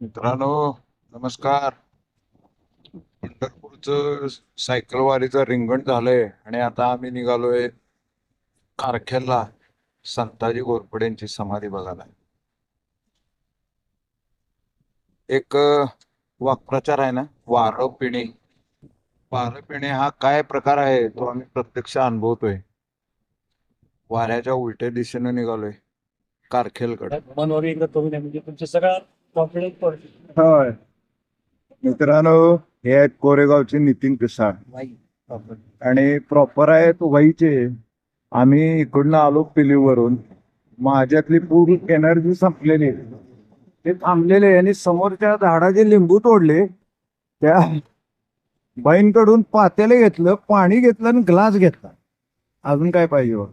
मित्रांनो नमस्कार. पंढरपूरचं सायकलवारीच रिंगण झालंय आणि आता आम्ही निघालोय कारखेलला संताजी घोरपडेंची समाधी बघायला. एक वाक्प्रचार आहे ना? वारं पिणे. वारं पिणे हा काय प्रकार आहे? तो आम्ही प्रत्यक्ष अनुभवतोय. वाऱ्याच्या उलट्या दिशेने निघालोय कारखेलकडे मनोर एकदा म्हणजे तुमच्या सगळ्या होय. मित्रांनो हे आहेत कोरेगावचे नितीन पिसाळ. आणि प्रॉपर आहेत वहीचे आम्ही इकडनं आलो पिलीवरून. माझ्यातली पूर्ण एनर्जी संपलेली. ते थांबलेले आणि समोरच्या झाडाचे लिंबू तोडले. त्या बाईंकडून पातेले घेतलं पाणी घेतलं आणि ग्लास घेतला. अजून काय पाहिजे बघ.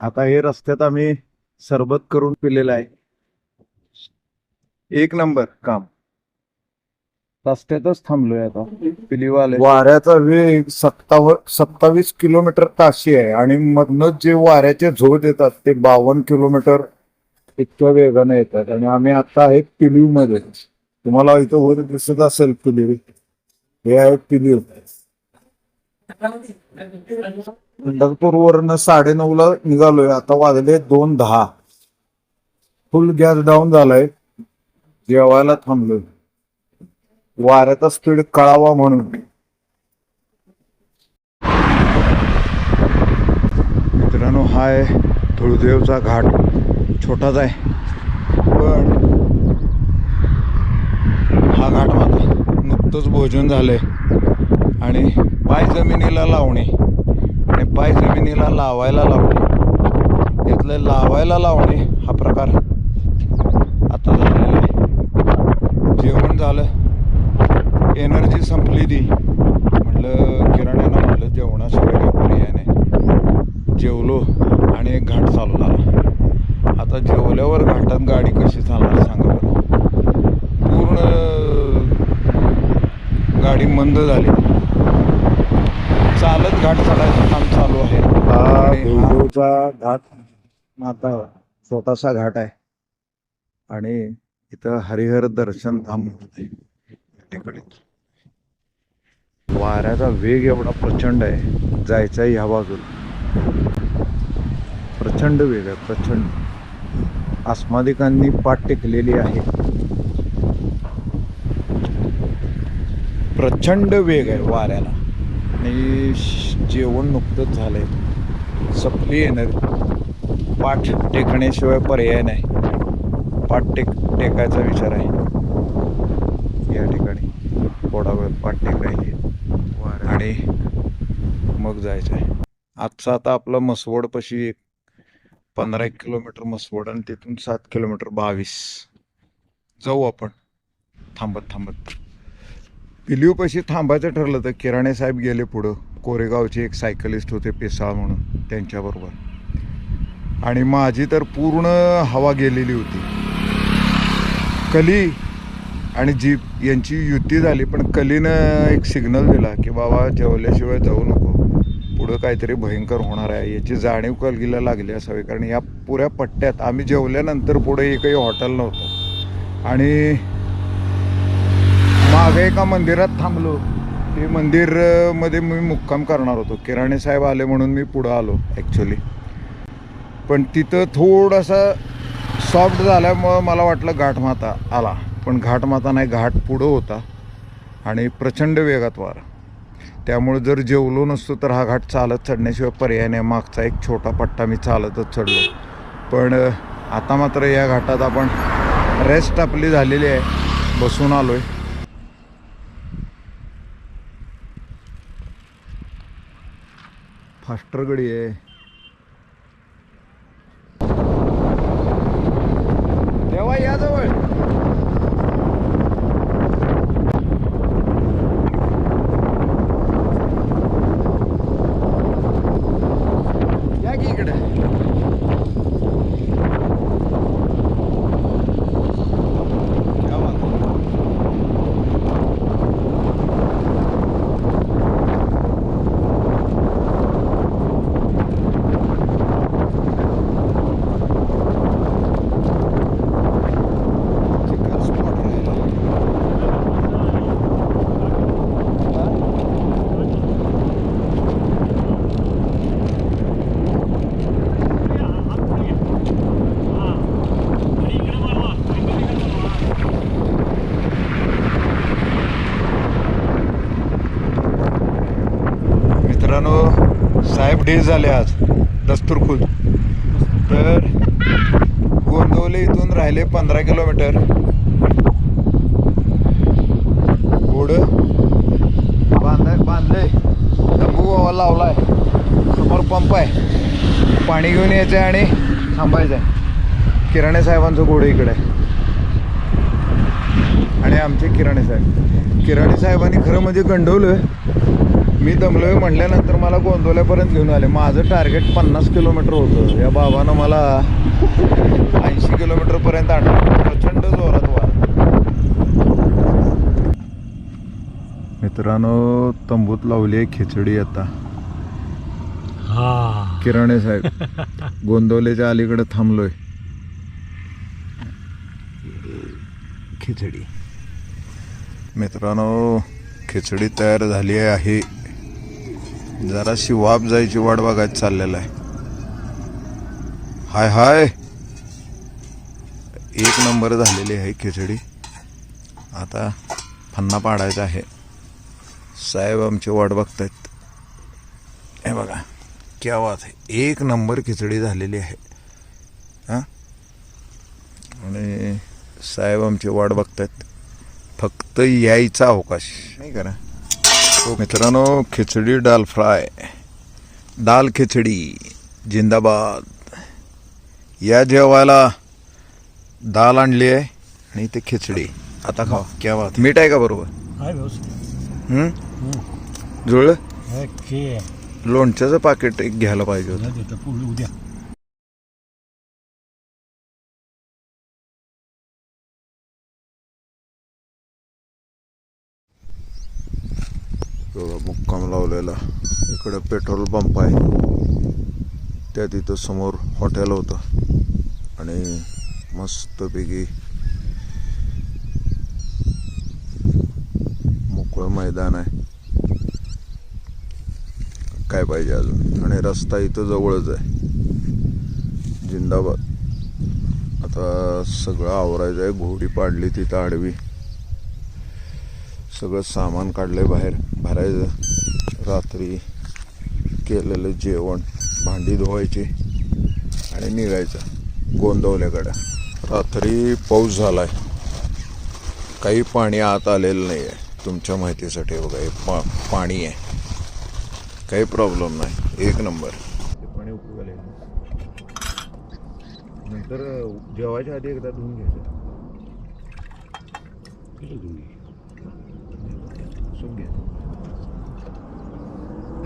आता हे रस्त्यात आम्ही सरबत करून पिलेलं आहे. एक नंबर काम. रस्त्यातच थांबलोय आता. पिलीवाले. वाऱ्याचा वेग सत्ताव सत्तावीस किलोमीटर ताशी आहे आणि मधनच जे वाऱ्याचे झोत येतात ते बावन्न किलोमीटर इतक्या वेगाने येतात. आणि आम्ही आता आहे पिलीवमध्ये तुम्हाला इथं वर दिसत असेल पिलीव. हे आहे पिलीव. पंढरपूर वरनं साडे नऊ ला निघालोय. आता वाजले दोन दहा. फुल गॅस डाऊन झालाय. जेवायला थांबलो. वाऱ्याचा स्पीड कळावा म्हणून. मित्रांनो हा आहे धुळदेवचा घाट. छोटाच आहे. पण हा घाट मात्र नुकतंच भोजन झालंय. आणि पाय जमिनीला लावणे. आणि पाय जमिनीला लावायला लावणे. यातलं लावायला लावणे हा प्रकार आता झालेला आहे जेवण झालं एनर्जी संपली ती म्हटलं किराण्यानं म्हटलं जेवणाशिवाय काही पर्याय नाही जेवलो आणि एक घाट चालू झाला आता जेवल्यावर घाटात गाडी कशी चालणार सांगा बरं. पूर्ण गाडी मंद झाली. चालत घाट चढायचं काम चालू आहे. हा घाट माता छोटासा घाट आहे. आणि इथं हरिहर दर्शन धाम आहे. तिकडे. वाऱ्याचा वेग एवढा प्रचंड आहे. जायचा ह्या बाजूला. प्रचंड वेग आहे प्रचंड. आस्मादिकांनी पाठ टेकलेली आहे. प्रचंड वेग आहे वाऱ्याला. आणि जेवण नुकतंच झालंय. सपली एनर्जी पाठ टेकण्याशिवाय पर्याय नाही. पाठ टेक टेकायचा विचार आहे. या ठिकाणी थोडा वेळ पाठ टेकायची. आणि मग जायचं आहे आजचा आता आपला मसवडपाशी एक पंधरा एक किलोमीटर मसवड आणि तिथून सात किलोमीटर बावीस. जाऊ आपण. थांबत थांबत. पिलीवपाशी थांबायचं ठरलं तर किराणे साहेब गेले पुढं. कोरेगावचे एक सायकलिस्ट होते पेसाळ म्हणून त्यांच्याबरोबर. आणि माझी तर पूर्ण हवा गेलेली होती. कली आणि जीप यांची युती झाली पण कलीनं एक सिग्नल दिला की बाबा जेवल्याशिवाय जाऊ नको. पुढं काहीतरी भयंकर होणार आहे. याची जाणीव कलगीला लागली असावी कारण या पुऱ्या पट्ट्यात आम्ही जेवल्यानंतर पुढे एकही हॉटेल नव्हतं. आणि मागे एका मंदिरात थांबलो. ते मंदिरमध्ये मी मुक्काम करणार होतो. किराणे साहेब आले म्हणून मी पुढं आलो ॲक्च्युली पण तिथं थोडासा सॉफ्ट झाल्यामुळं मला वाटलं गाठमाता आला. पण घाटमाता नाही घाट पुढं होता आणि प्रचंड वेगात वारा. त्यामुळे जर जेवलो नसतो तर हा घाट चालत चढण्याशिवाय पर्याय नाही. मागचा एक छोटा पट्टा मी चालतच चढलो. पण आता मात्र या घाटात आपण रेस्ट आपली झालेली आहे. बसून आलो फास्टर गडी आहे. तेव्हा या जवळ या की इकडे या बाजूला. खूप डेज झाले आज दस्तुरखुद तर गोंदवले इथून राहिले पंधरा किलोमीटर. घोडं. बांधाय बांधलंय. तंबू गोवा लावलाय. समोर पंप आहे. पाणी घेऊन यायचं आहे आणि थांबायचं आहे किराणे साहेबांचं घोडं इकडे. आहे आणि आमचे किराणे साहेब. किराणे साहेबांनी खरं म्हणजे गंडवलं मी दमलोय म्हटल्यानंतर मला गोंदवल्यापर्यंत घेऊन आले. माझं टार्गेट पन्नास किलोमीटर होतं. या बाबानं मला ऐंशी किलोमीटरपर्यंत आणलं. प्रचंड जोरात वार. मित्रांनो तंबूत लावली आहे खिचडी आता. हा. किराणे साहेब गोंदवलेच्या अलीकडे थांबलोय. खिचडी. मित्रांनो खिचडी तयार झाली आहे. जराशी वाप जायची वाट बघायच चाललेला आहे. हाय हाय. एक नंबर झालेली आहे खिचडी. आता फन्ना पाडायचा आहे. साहेब आमची वाट बघतायत. हे बघा क्या वाद आहे. एक नंबर खिचडी झालेली आहे. हां? आणि साहेब आमची वाट बघतायत. फक्त यायचा अवकाश. नाही करा मित्रांनो खिचडी डाल फ्राय. दाल खिचडी जिंदाबाद. या जेवायला दाल आणली आहे आणि ते खिचडी. आता खावा. क्या बात मीठ आहे का बरोबर? हं? जुळलं? ओके. लोणच्याचं पाकिट एक घ्यायला पाहिजे होतं. उद्या. एवढा मुक्काम लावलेला. इकडे पेट्रोल पंप आहे. त्या तिथं समोर हॉटेल होतं. आणि मस्तपैकी मोकळं मैदान आहे. काय पाहिजे अजून? आणि रस्ता इथं जवळच आहे. जिंदाबाद. आता सगळं आवरायचं आहे. घोडी पाडली तिथं आडवी. सगळं सामान काढलंय बाहेर. भरायचं. रात्री केलेलं जेवण भांडी धुवायची आणि निघायचं गोंदवल्याकडं. रात्री पाऊस झालाय. काही पाणी आत आलेलं नाही आहे तुमच्या माहितीसाठी बघा हे पा पाणी आहे. काही प्रॉब्लेम नाही. एक नंबर पाणी उपयोग येईल. नंतर जेवायच्या आधी एकदा धुवून घ्यायचं.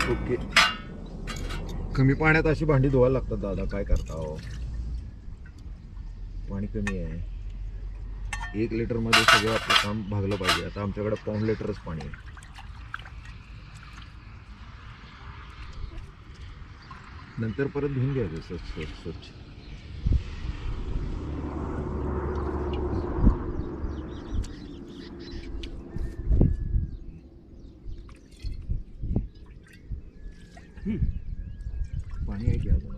ओके. कमी पाण्यात अशी भांडी धुवायला लागतात दादा. काय करता हो? पाणी कमी आहे. एक लिटरमध्ये सगळं आपलं काम भागलं पाहिजे. आता आमच्याकडे पाऊन लिटरच पाणी आहे. नंतर परत धुवून घ्यायचं स्वच्छ स्वच्छ स्वच्छ. पाणी आहे की अजून?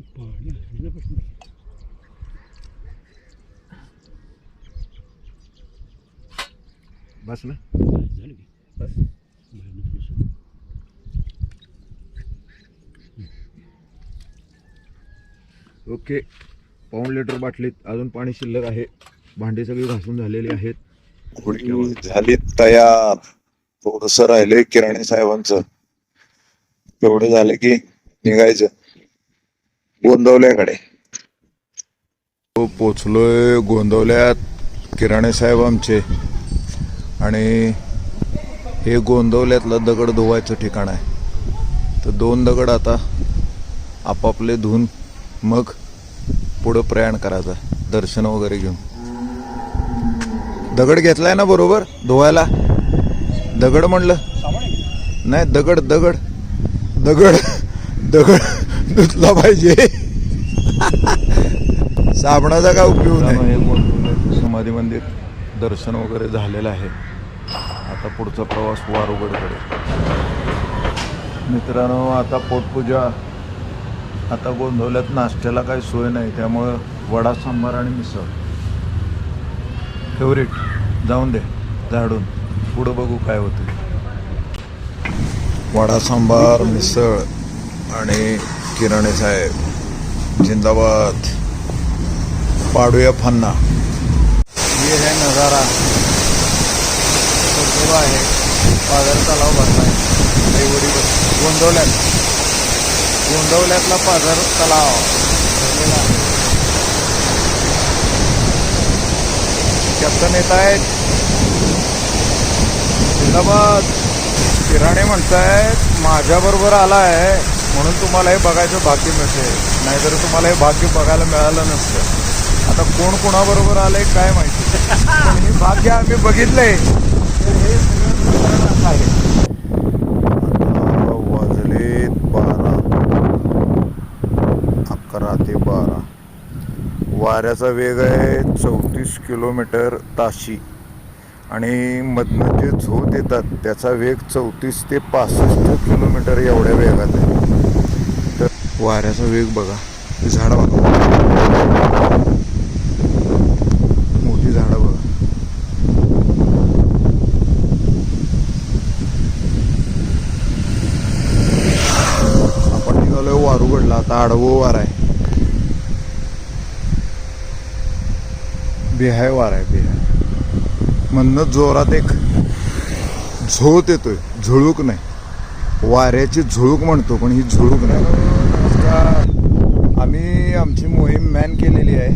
पाणी आणण्यापासून बस ना. झालं की? बस. ओके. पाऊण लिटर बाटलीत अजून पाणी शिल्लक आहे. भांडी सगळी घासून झालेली आहेत. झाली तयार. थोडस राहिले किराणे साहेबांचं. एवढं झालं की निघायचं. गोंदवल्याकडे. हो, पोचलोय गोंदवल्यात. किराणे साहेब आमचे. आणि हे गोंदवल्यातलं दगड धुवायचं ठिकाण आहे. तर दोन दगड आता आपापले धुवून मग पुढं प्रयाण करायचं दर्शन वगैरे घेऊन. दगड घेतलाय ना बरोबर? धुवायला? दगड म्हणलं? नाही दगड दगड. दगड दगड धुतला पाहिजे. साबणाचा काय उपयोग नाही. समाधी मंदिर दर्शन वगैरे झालेलं आहे. आता पुढचा प्रवास वारुगडकडे. मित्रांनो आता पोटपूजा आता गोंधवल्यात नाश्त्याला काही सोय नाही त्यामुळं वडा सांबार आणि मिसळ. फेवरेट जाऊन दे झाडून. पुढं बघू काय होतं वडा सांबार मिसळ आणि किराणे साहेब. जिंदाबाद. पाडूया फन्ना. ये है नजारा. धबधबा आहे. पाझर तलाव भरलाय देवडी गोंदवल्यात. गोंदवल्यातला पाझर तलाव. भरलेला कॅप्टन येत आहेत. जिंदाबाद. किराणे म्हणतायत माझ्याबरोबर आला आहे म्हणून तुम्हाला हे बघायचं भाग्य मिळते नाहीतर तुम्हाला हे भाग्य बघायला मिळालं नसतं. आता कोण कोणाबरोबर आलंय काय माहिती. पण हे भाग्य आम्ही बघितलंय. तर हे सगळं आहे. वाजलेत बारा. अकरा ते बारा. वाऱ्याचा वेग आहे चौतीस किलोमीटर ताशी. आणि मधनं जे झोत येतात त्याचा वेग चौतीस ते पासष्ट किलोमीटर एवढ्या वेगात आहे. तर वाऱ्याचा वेग बघा. झाडं बघा. मोठी झाडं बघा. आपण निघालोय वारुगडला. आता आडवो वार आहे. बिहाय वार आहे बिहाय. म्हणणं जोरात एक झोत येतोय झुळूक नाही. वाऱ्याची झुळूक म्हणतो पण ही झुळूक नाही. आम्ही आमची मोहीम मॅन केलेली आहे.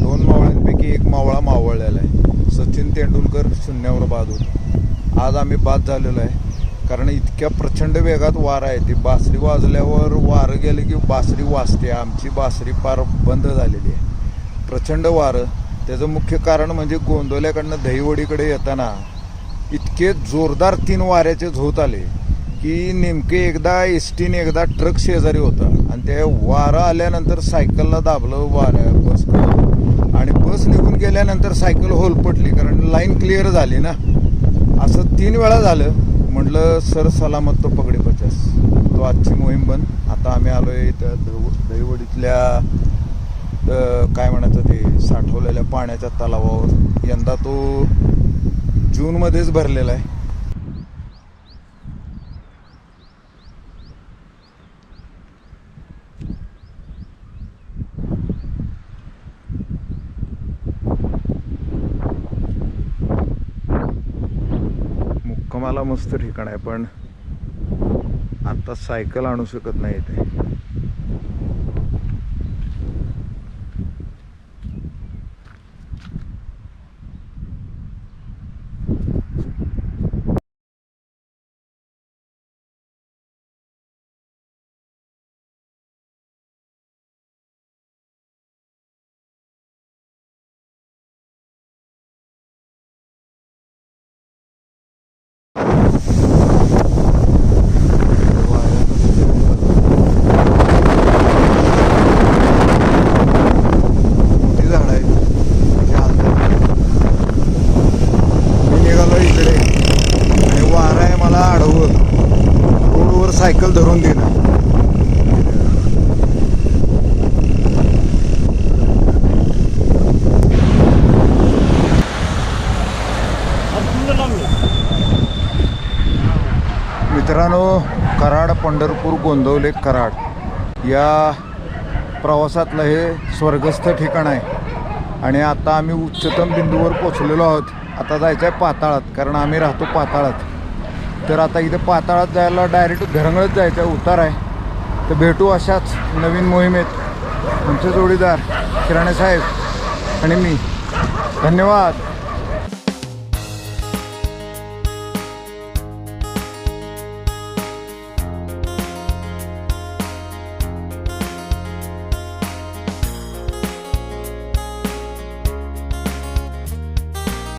दोन मावळ्यांपैकी एक मावळा मावळलेला आहे. सचिन तेंडुलकर शून्यावर बाद होतो आज आम्ही बाद झालेलो आहे. कारण इतक्या प्रचंड वेगात वारा आहे. ती बासरी वाजल्यावर वारं गेलं की बासरी वाजते. आमची बासरी पार बंद झालेली आहे. प्रचंड वारं. त्याचं मुख्य कारण म्हणजे गोंदवल्याकडनं दहीवडीकडे येताना इतके जोरदार तीन वाऱ्याचे झोत आले की नेमके एकदा एस टीने एकदा ट्रक शेजारी होता आणि ते वारं आल्यानंतर सायकलला दाबलं वाऱ्या बस आणि बस निघून गेल्यानंतर सायकल होलपटली कारण लाईन क्लिअर झाली ना. असं तीन वेळा झालं. म्हटलं सर सलामत तो पगडी पचास. तो आजची मोहीम बंद. आता आम्ही आलो आहे त्या दहीवडीतल्या काय म्हणायचं ते साठवलेल्या पाण्याच्या तलावावर यंदा तो जूनमध्येच भरलेला आहे. मुक्कमाला मस्त ठिकाण आहे पण आता सायकल आणू शकत नाही इथे मोठी झाड आहेत त्याची हालचाल. मी निघालो इकडे आणि वारा आहे मला अडवत रोडवर सायकल धरून देणं. मित्रांनो कराड पंढरपूर गोंदवले कराड या प्रवासातलं हे स्वर्गस्थ ठिकाण आहे. आणि आता आम्ही उच्चतम बिंदूवर पोचलेलो आहोत. आता जायचं आहे पाताळात कारण आम्ही राहतो पाताळात. तर आता इथे पाताळात जायला डायरेक्ट घरंगळत जायचं आहे उतार आहे. तर भेटू अशाच नवीन मोहिमेत आमचे जोडीदार किराणे साहेब आणि मी. धन्यवाद.